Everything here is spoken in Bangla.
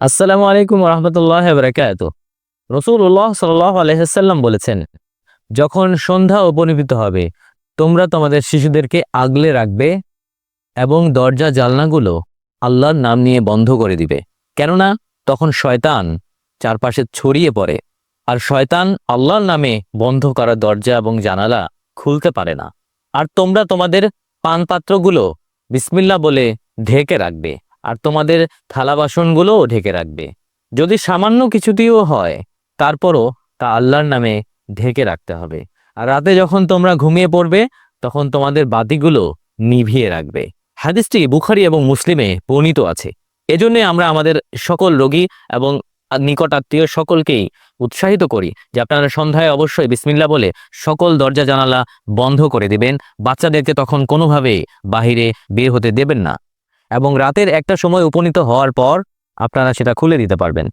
আসসালামু আলাইকুম রহমতুল্লাহ বরকাত। রসুল্লাহ সাল্লাহ আলহাম বলেছেন, যখন সন্ধ্যা উপনীত হবে, তোমরা তোমাদের শিশুদেরকে আগলে রাখবে এবং দরজা জালনাগুলো আল্লাহর নাম নিয়ে বন্ধ করে দিবে। কেননা তখন শয়তান চারপাশে ছড়িয়ে পড়ে আর শয়তান আল্লাহর নামে বন্ধ করা দরজা এবং জানালা খুলতে পারে না। আর তোমরা তোমাদের পানপাত্রগুলো বিসমিল্লা বলে ঢেকে রাখবে। আর তোমাদের থালা বাসনগুলোও ঢেকে রাখবে। যদি সামান্য কিছুতেও হয়, তারপরও তা আল্লাহর নামে ঢেকে রাখতে হবে। আর রাতে যখন তোমরা ঘুমিয়ে পড়বে, তখন তোমাদের বাতিগুলো নিভিয়ে রাখবে। হাদিসটি বুখারি এবং মুসলিমে বর্ণিত আছে। এজন্যে আমরা আমাদের সকল রোগী এবং নিকট আত্মীয় সকলকেই উৎসাহিত করি যে আপনারা সন্ধ্যায় অবশ্যই বিসমিল্লা বলে সকল দরজা জানালা বন্ধ করে দিবেন। বাচ্চাদেরকে তখন কোনোভাবেই বাহিরে বের হতে দেবেন না। এবং রাতের একটা সময় উপনীত হওয়ার পর আপনারা সেটা খুলে দিতে পারবেন।